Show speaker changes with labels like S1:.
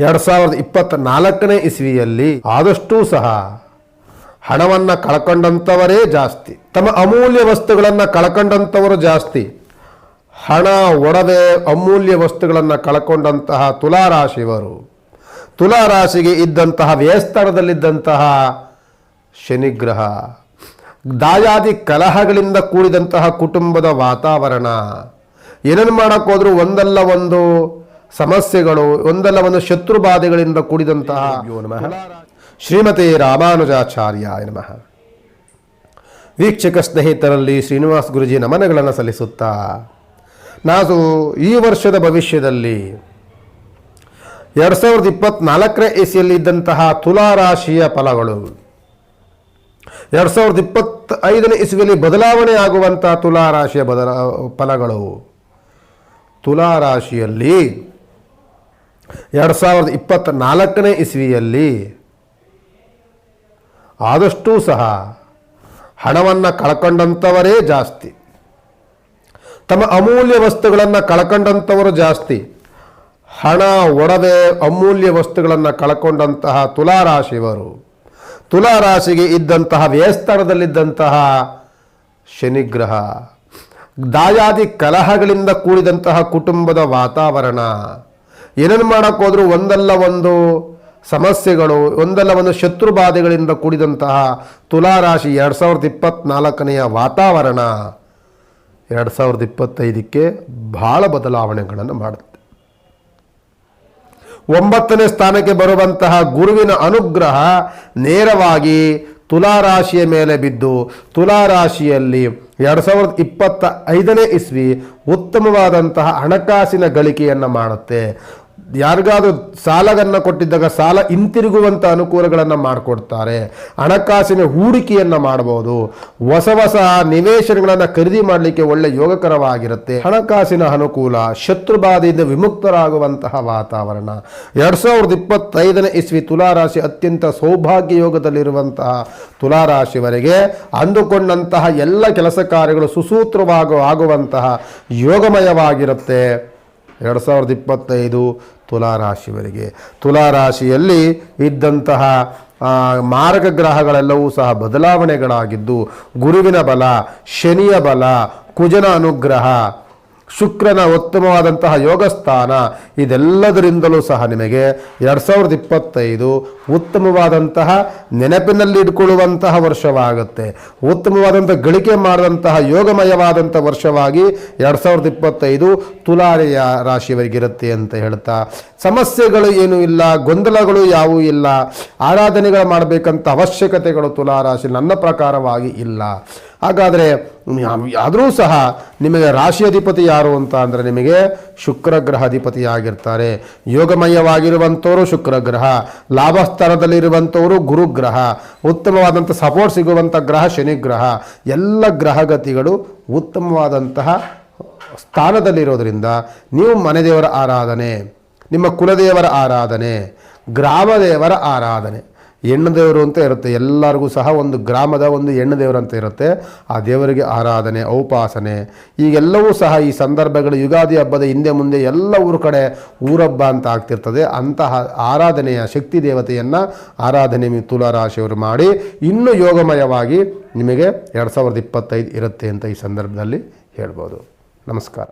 S1: ಎರಡು ಸಾವಿರದ ಇಪ್ಪತ್ತ ನಾಲ್ಕನೇ ಇಸ್ವಿಯಲ್ಲಿ ಆದಷ್ಟೂ ಸಹ ಹಣವನ್ನು ಕಳ್ಕೊಂಡಂಥವರೇ ಜಾಸ್ತಿ. ತಮ್ಮ ಅಮೂಲ್ಯ ವಸ್ತುಗಳನ್ನು ಕಳ್ಕೊಂಡಂಥವರು ಜಾಸ್ತಿ. ಹಣ ಒಡವೆ ಅಮೂಲ್ಯ ವಸ್ತುಗಳನ್ನು ಕಳ್ಕೊಂಡಂತಹ ತುಲಾರಾಶಿಯವರು. ತುಲಾರಾಶಿಗೆ ಇದ್ದಂತಹ ವ್ಯಯಸ್ಥಾನದಲ್ಲಿದ್ದಂತಹ ಶನಿಗ್ರಹ. ದಾಯಾದಿ ಕಲಹಗಳಿಂದ ಕೂಡಿದಂತಹ ಕುಟುಂಬದ ವಾತಾವರಣ. ಏನೇನು ಮಾಡೋಕ್ಕೋದ್ರೂ ಒಂದಲ್ಲ ಒಂದು ಸಮಸ್ಯೆಗಳು ಒಂದಲ್ಲ ಒಂದು ಶತ್ರು ಬಾಧೆಗಳಿಂದ ಕೂಡಿದಂತಹ ನಮಃ. ಶ್ರೀಮತಿ ರಾಮಾನುಜಾಚಾರ್ಯ ನಮಃ. ವೀಕ್ಷಕ ಸ್ನೇಹಿತರಲ್ಲಿ ಶ್ರೀನಿವಾಸ್ ಗುರುಜಿ ನಮನಗಳನ್ನು ಸಲ್ಲಿಸುತ್ತಾ ನಾವು ಈ ವರ್ಷದ ಭವಿಷ್ಯದಲ್ಲಿ ಎರಡು ಸಾವಿರದ ಇಪ್ಪತ್ನಾಲ್ಕನೇ ಇಸಿಯಲ್ಲಿ ಇದ್ದಂತಹ ತುಲಾರಾಶಿಯ ಫಲಗಳು ಎರಡು ಸಾವಿರದ ಇಪ್ಪತ್ತೈದನೇ ಇಸುವಿಯಲ್ಲಿ ಬದಲಾವಣೆ ಆಗುವಂತಹ ತುಲಾರಾಶಿಯ ಬದಲ ಫಲಗಳು. ತುಲಾರಾಶಿಯಲ್ಲಿ ಎರಡು ಸಾವಿರದ ಇಪ್ಪತ್ತ್ನಾಲ್ಕನೇ ಇಸ್ವಿಯಲ್ಲಿ ಆದಷ್ಟೂ ಸಹ ಹಣವನ್ನು ಕಳ್ಕೊಂಡಂಥವರೇ ಜಾಸ್ತಿ. ತಮ್ಮ ಅಮೂಲ್ಯ ವಸ್ತುಗಳನ್ನು ಕಳ್ಕೊಂಡಂಥವರು ಜಾಸ್ತಿ. ಹಣ ಒಡದೆ ಅಮೂಲ್ಯ ವಸ್ತುಗಳನ್ನು ಕಳ್ಕೊಂಡಂತಹ ತುಲಾರಾಶಿಯವರು, ತುಲಾರಾಶಿಗೆ ಇದ್ದಂತಹ ವ್ಯಯಸ್ಥಾನದಲ್ಲಿದ್ದಂತಹ ಶನಿಗ್ರಹ, ದಾಯಾದಿ ಕಲಹಗಳಿಂದ ಕೂಡಿದಂತಹ ಕುಟುಂಬದ ವಾತಾವರಣ ಏನೇನು ಮಾಡೋಕ್ಕೋದ್ರೂ ಒಂದಲ್ಲ ಒಂದು ಸಮಸ್ಯೆಗಳು, ಒಂದಲ್ಲ ಒಂದು ಶತ್ರು ಬಾಧೆಗಳಿಂದ ಕೂಡಿದಂತಹ ತುಲಾರಾಶಿ ಎರಡು ಸಾವಿರದ ಇಪ್ಪತ್ತ್ನಾಲ್ಕನೆಯ ವಾತಾವರಣ ಎರಡು ಸಾವಿರದ ಇಪ್ಪತ್ತೈದಕ್ಕೆ ಭಾಳ ಬದಲಾವಣೆಗಳನ್ನು ಮಾಡುತ್ತೆ. ಒಂಬತ್ತನೇ ಸ್ಥಾನಕ್ಕೆ ಬರುವಂತಹ ಗುರುವಿನ ಅನುಗ್ರಹ ನೇರವಾಗಿ ತುಲಾರಾಶಿಯ ಮೇಲೆ ಬಿದ್ದು, ತುಲಾರಾಶಿಯಲ್ಲಿ ಎರಡು ಸಾವಿರದ ಇಪ್ಪತ್ತ ಐದನೇ ಇಸ್ವಿ ಉತ್ತಮವಾದಂತಹ ಹಣಕಾಸಿನ ಗಳಿಕೆಯನ್ನು ಮಾಡುತ್ತೆ. ಯಾರಿಗಾದ್ರೂ ಸಾಲವನ್ನು ಕೊಟ್ಟಿದ್ದಾಗ ಸಾಲ ಹಿಂತಿರುಗುವಂಥ ಅನುಕೂಲಗಳನ್ನು ಮಾಡಿಕೊಡ್ತಾರೆ. ಹಣಕಾಸಿನ ಹೂಡಿಕೆಯನ್ನು ಮಾಡಬಹುದು ಹೊಸ ಹೊಸ ನಿವೇಶನಗಳನ್ನು ಖರೀದಿ ಮಾಡಲಿಕ್ಕೆ ಒಳ್ಳೆ ಯೋಗಕರವಾಗಿರುತ್ತೆ. ಹಣಕಾಸಿನ ಅನುಕೂಲ ಶತ್ರುಬಾಧೆಯಿಂದ ವಿಮುಕ್ತರಾಗುವಂತಹ ವಾತಾವರಣ. ಎರಡು ಸಾವಿರದ ಇಪ್ಪತ್ತೈದನೇ ಇಸ್ವಿ ತುಲಾರಾಶಿ ಅತ್ಯಂತ ಸೌಭಾಗ್ಯ ಯೋಗದಲ್ಲಿರುವಂತಹ ತುಲಾರಾಶಿವರೆಗೆ ಅಂದುಕೊಂಡಂತಹ ಎಲ್ಲ ಕೆಲಸ ಕಾರ್ಯಗಳು ಸುಸೂತ್ರವಾಗುವ ಆಗುವಂತಹ ಯೋಗಮಯವಾಗಿರುತ್ತೆ. ಎರಡು ಸಾವಿರದ ಇಪ್ಪತ್ತೈದು ತುಲಾರಾಶಿವರಿಗೆ. ತುಲಾರಾಶಿಯಲ್ಲಿ ಇದ್ದಂತಹ ಮಾರಕ ಗ್ರಹಗಳೆಲ್ಲವೂ ಸಹ ಬದಲಾವಣೆಗಳಾಗಿದ್ದು, ಗುರುವಿನ ಬಲ, ಶನಿಯ ಬಲ, ಕುಜನ ಅನುಗ್ರಹ ಶುಕ್ರನ ಉತ್ತಮವಾದಂತಹ ಯೋಗಸ್ಥಾನ ಇದೆಲ್ಲದರಿಂದಲೂ ಸಹ ನಿಮಗೆ ಎರಡು ಸಾವಿರದ ಇಪ್ಪತ್ತೈದು ಉತ್ತಮವಾದಂತಹ ನೆನಪಿನಲ್ಲಿ ಇಟ್ಕೊಳ್ಳುವಂತಹ ವರ್ಷವಾಗುತ್ತೆ. ಉತ್ತಮವಾದಂಥ ಗಳಿಕೆ ಮಾಡಿದಂತಹ ಯೋಗಮಯವಾದಂಥ ವರ್ಷವಾಗಿ ಎರಡು ಸಾವಿರದ ಇಪ್ಪತ್ತೈದು ತುಲಾರಿಯ ರಾಶಿಯವರಿಗಿರುತ್ತೆ ಅಂತ ಹೇಳ್ತಾ, ಸಮಸ್ಯೆಗಳು ಏನೂ ಇಲ್ಲ, ಗೊಂದಲಗಳು ಯಾವೂ ಇಲ್ಲ, ಆರಾಧನೆಗಳು ಮಾಡಬೇಕಂತ ಅವಶ್ಯಕತೆಗಳು ತುಲಾರಾಶಿ ನನ್ನ ಪ್ರಕಾರವಾಗಿ ಇಲ್ಲ. ಹಾಗಾದರೆ ಆದರೂ ಸಹ ನಿಮಗೆ ರಾಶಿ ಅಧಿಪತಿ ಯಾರು ಅಂತ ಅಂದರೆ ನಿಮಗೆ ಶುಕ್ರ ಗ್ರಹ ಅಧಿಪತಿಯಾಗಿರ್ತಾರೆ ಯೋಗಮಯವಾಗಿರುವಂಥವರು ಶುಕ್ರ ಗ್ರಹ ಲಾಭಸ್ಥಾನದಲ್ಲಿರುವಂಥವರು ಗುರುಗ್ರಹ ಉತ್ತಮವಾದಂಥ ಸಪೋರ್ಟ್ ಸಿಗುವಂಥ ಗ್ರಹ ಶನಿಗ್ರಹ ಎಲ್ಲ ಗ್ರಹಗತಿಗಳು ಉತ್ತಮವಾದಂತಹ ಸ್ಥಾನದಲ್ಲಿರೋದರಿಂದ ನೀವು ಮನೆದೇವರ ಆರಾಧನೆ, ನಿಮ್ಮ ಕುಲದೇವರ ಆರಾಧನೆ ಗ್ರಾಮದೇವರ ಆರಾಧನೆ. ಹೆಣ್ಣು ದೇವರು ಅಂತ ಇರುತ್ತೆ. ಎಲ್ಲರಿಗೂ ಸಹ ಒಂದು ಗ್ರಾಮದ ಒಂದು ಹೆಣ್ಣು ಅಂತ ಇರುತ್ತೆ. ಆ ದೇವರಿಗೆ ಆರಾಧನೆ, ಔಪಾಸನೆ, ಈಗೆಲ್ಲವೂ ಸಹ ಈ ಸಂದರ್ಭಗಳು ಯುಗಾದಿ ಹಬ್ಬದ ಹಿಂದೆ ಮುಂದೆ ಎಲ್ಲ ಊರ ಕಡೆ ಊರಬ್ಬ ಅಂತ ಆಗ್ತಿರ್ತದೆ. ಅಂತಹ ಆರಾಧನೆಯ ಶಕ್ತಿ ದೇವತೆಯನ್ನು ಆರಾಧನೆ ತುಲಾರಾಶಿಯವರು ಮಾಡಿ ಇನ್ನೂ ಯೋಗಮಯವಾಗಿ ನಿಮಗೆ ಎರಡು ಸಾವಿರದ ಇಪ್ಪತ್ತೈದು ಇರುತ್ತೆ ಅಂತ ಈ ಸಂದರ್ಭದಲ್ಲಿ ಹೇಳ್ಬೋದು. ನಮಸ್ಕಾರ.